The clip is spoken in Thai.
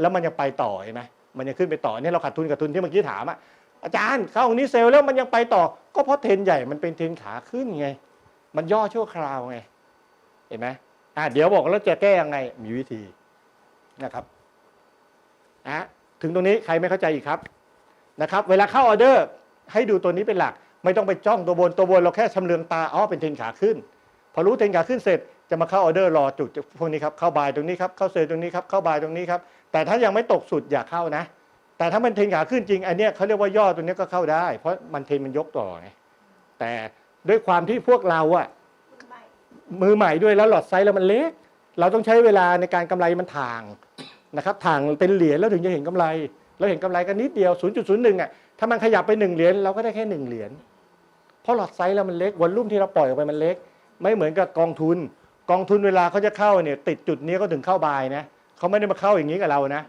แล้วมันยังไปต่อเห็นไหมมันยังขึ้นไปต่อเนี่ยเราขาดทุนขาดทุนที่เมื่อกี้ถามอะอาจารย์เข้าตรงนี้เซลล์แล้วมันยังไปต่อ ก็เพราะเทรนใหญ่มันเป็นเทรนขาขึ้นไง มันย่อชั่วคราวไง เห็นไหมอะเดี๋ยวบอกแล้วจะแก้ยังไงมีวิธีนะครับอะถึงตรงนี้ใครไม่เข้าใจอีกครับนะครับ เวลาเข้าออเดอร์ให้ดูตัวนี้เป็นหลัก ไม่ต้องไปจ้องตัวบนตัวบนเราแค่ชำเลืองตาอ๋อเป็นเทรนขาขึ้น พอรู้เทรนขาขึ้นเสร็จ จะมาเข้าออเดอร์รอจุดพวกนี้ครับเข้าบายตรงนี้ครับเข้าเซลล์ตรงนี้ครับเข้าบายตรงนี้ครับแต่ถ้ายังไม่ตกสุดอย่าเข้านะ แต่ถ้ามันเทนขาขึ้นจริงอันเนี้ยเขาเรียกว่าย่อตัวนี้ก็เข้าได้ เพราะมันเทนมันยกต่อไงแต่ด้วยความที่พวกเราอะมือใหม่ด้วยแล้วหลอดไซส์แล้วมันเล็ก เราต้องใช้เวลาในการกำไรมันถ่างนะครับถ่างเป็นเหรียญแล้วถึงจะเห็นกำไร เราเห็นกำไรกันนิดเดียว 0.01อะถ้ามันขยับไปหนึ่งเหรียญเราก็ได้แค่หนึ่งเหรียญเพราะหลอดไซส์แล้วมันเล็กวอลลุ่มที่เราปล่อยออกไปมันเล็ก ไม่เหมือนกับกองทุน กองทุนเวลาเขาจะเข้าเนี่ยติดจุดนี้ก็ถึงเข้าบายนะเขาไม่ได้มาเข้าอย่างนี้กับเรานะ